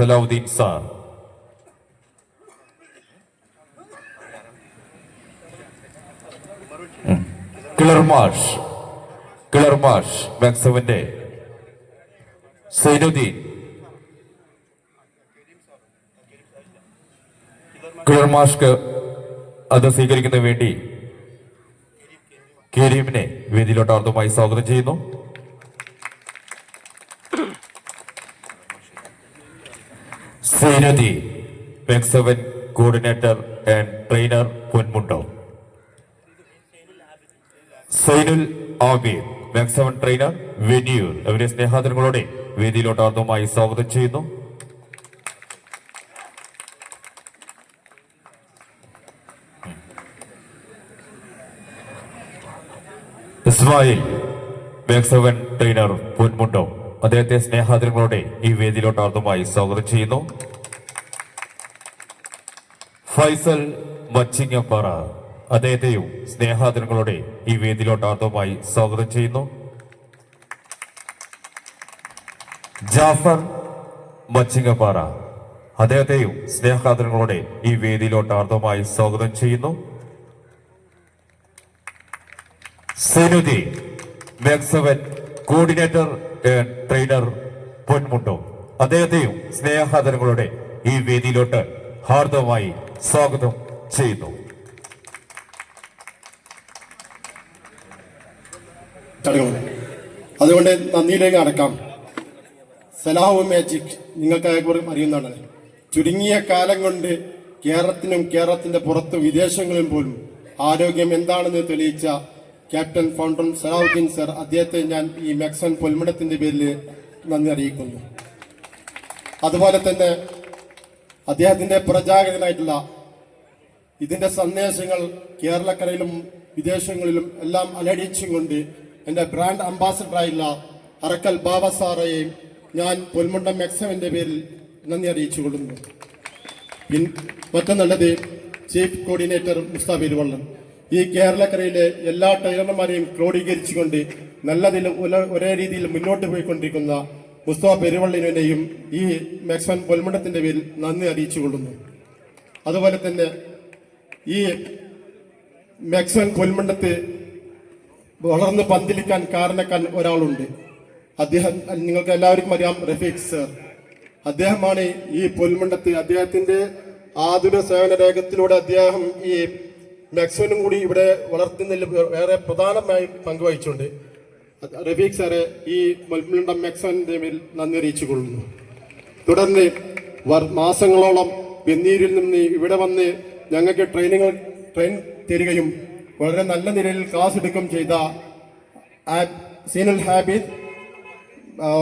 Salahuddin sir. കിളർമാഷ് കിളർമാഷ് മാക്സവന്റെ. സൈനുദ്ദീൻ. കിളർമാഷ്ക്ക് അത് സ്വീകരിക്കുന്നതിന് വേണ്ടി കരീമിനെ വേദിയിലോട്ട് ആർദ്രമായി സ്വാഗതം ചെയ്യുന്നു. സൈനുദ്ദീൻ മാക്സവൻ കോർഡിനേറ്റർ ആൻഡ് ട്രെയിനർ പൊന്മുണ്ടോ? സൈനുൽ ആബീർ സെവൻ ട്രെയിനർ വെനിയൂർ അവരെ സ്നേഹാദരങ്ങളോടെ വേദിയിലോട്ട് ആർദ്രമായി സ്വാഗതം ചെയ്യുന്നു. ഇസ്മായിൽ മാക്സവൻ ട്രെയിനർ പൊന്മുണ്ടോ? അദ്ദേഹത്തെ സ്നേഹാദരങ്ങളോടെ ഈ വേദിയിലോട്ട് ആർദ്രമായി സ്വാഗതം ചെയ്യുന്നു. ഫൈസൽ മച്ചിങ്ങപ്പാറ അദ്ദേഹത്തെയും സ്നേഹാദരങ്ങളോടെ ഈ വേദിയിലോട്ട് ആർദ്രമായി സ്വാഗതം ചെയ്യുന്നു. ജാഫർ മച്ചിങ്ങപ്പാറ അദ്ദേഹത്തെയും സ്നേഹാദരങ്ങളോടെ ഈ വേദിയിലോട്ട് ആർദ്രമായി സ്വാഗതം ചെയ്യുന്നു. സെനുദി മെക്സവൻ കോർഡിനേറ്റർ ട്രെയിനർ പൊന്മുണ്ടോ അദ്ദേഹത്തെയും സ്നേഹാദരങ്ങളുടെ ഈ വേദിയിലോട്ട് ഹാർദവമായി സ്വാഗതം ചെയ്യുന്നു. അതുകൊണ്ട് നന്ദിയിലേക്ക് അടക്കാം. സലാഹു മാജിക് നിങ്ങൾക്ക് ഏവർക്കും അറിയുന്നതാണ്. ചുരുങ്ങിയ കാലം കൊണ്ട് കേരളത്തിനും കേരളത്തിന്റെ പുറത്തും വിദേശങ്ങളിലും പോലും ആരോഗ്യം എന്താണെന്ന് തെളിയിച്ച ക്യാപ്റ്റൻ ഫൗണ്ടർ സലാഹുദ്ദീൻ സർ അദ്ദേഹത്തെ ഞാൻ ഈ മെക്സൺ പൊൽമിടത്തിന്റെ പേരിൽ നന്ദി അറിയിക്കുന്നു. അതുപോലെ തന്നെ അദ്ദേഹത്തിന്റെ പ്രചാരകനായിട്ടുള്ള ഇതിന്റെ സന്ദേശങ്ങൾ കേരളക്കരയിലും വിദേശങ്ങളിലും എല്ലാം അലടിച്ചും കൊണ്ട് എന്റെ ബ്രാൻഡ് അംബാസഡറായുള്ള അറക്കൽ ബാബ സാറയെയും ഞാൻ പൊൽമുണ്ടം മെക്സമിന്റെ പേരിൽ നന്ദി അറിയിച്ചു കൊള്ളുന്നു മറ്റൊന്നുള്ളത് ചീഫ് കോർഡിനേറ്റർ മുസ്താബിരുവള്ളം ഈ കേരളക്കരയിലെ എല്ലാ ടൈലർമാരെയും ക്രോഡീകരിച്ചുകൊണ്ട് നല്ലതിൽ ഒരേ രീതിയിൽ മുന്നോട്ട് പോയിക്കൊണ്ടിരിക്കുന്ന മുസ്തഫ പെരുവള്ളിനെയും ഈ മെക്സൺ പൊൽമണ്ടത്തിന്റെ പേരിൽ നന്ദി അറിയിച്ചു കൊള്ളുന്നു അതുപോലെ തന്നെ ഈ മെക്സൺ പൊൽമണ്ടത്ത് വളർന്ന് പന്തിലിക്കാൻ കാരണക്കാൻ ഒരാളുണ്ട്. അദ്ദേഹം നിങ്ങൾക്ക് എല്ലാവർക്കും അറിയാം റഫീഖ് സർ. അദ്ദേഹമാണ് ഈ പൊൽമണ്ടത്ത് അദ്ദേഹത്തിന്റെ ആതുര സേവന രേഖത്തിലൂടെ അദ്ദേഹം ഈ മെക്സനും കൂടി ഇവിടെ വളർത്തുന്നതിൽ വേറെ പ്രധാനമായി പങ്കുവഹിച്ചുകൊണ്ട് റഫീഖ് സാറെ ഈ പൊൽമണ്ടം മാക്സ്വലിന്റെ മേൽ നന്ദി അറിയിച്ചു കൊള്ളുന്നു തുടർന്ന് മാസങ്ങളോളം വെന്നീരിൽ നിന്ന് ഇവിടെ വന്ന് ഞങ്ങൾക്ക് ട്രെയിനിങ്ങൾ ട്രെയിൻ തരികയും വളരെ നല്ല നിലയിൽ ക്ലാസ് എടുക്കുകയും ചെയ്ത സീനൽ ഹാബിദ്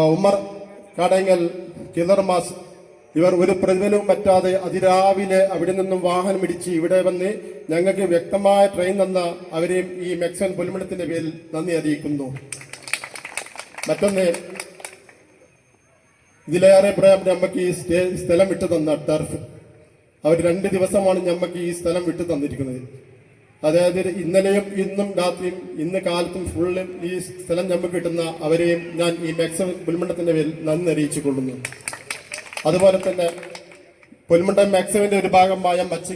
ഉമർ കടങ്ങൽ കിലർമാസ് ഇവർ ഒരു പ്രതിഫലവും പറ്റാതെ അതിരാവിലെ അവിടെ നിന്നും വാഹനം ഇടിച്ച് ഇവിടെ വന്ന് ഞങ്ങൾക്ക് വ്യക്തമായ ട്രെയിൻ തന്ന അവരെയും ഈ മെക്സൺ പൊലിമണത്തിന്റെ പേരിൽ നന്ദി അറിയിക്കുന്നു. മറ്റൊന്ന് ഇതിലേറെ പ്രായം നമുക്ക് ഈ സ്റ്റേ സ്ഥലം വിട്ടു തന്ന ടർഫ് അവർ രണ്ട് ദിവസമാണ് നമുക്ക് ഈ സ്ഥലം വിട്ടു തന്നിരിക്കുന്നത്. അതായത് ഇന്നലെയും ഇന്നും രാത്രിയും ഇന്ന് കാലത്തും ഫുള്ളും ഈ സ്ഥലം നമുക്ക് കിട്ടുന്ന അവരെയും ഞാൻ ഈ മെക്സൺ പുൽമണ്ടത്തിന്റെ പേരിൽ നന്ദി അറിയിച്ചു കൊള്ളുന്നു അതുപോലെ തന്നെ പുൽമണ്ടം മാക്സിമിന്റെ ഒരു ഭാഗമായ മച്ചിങ്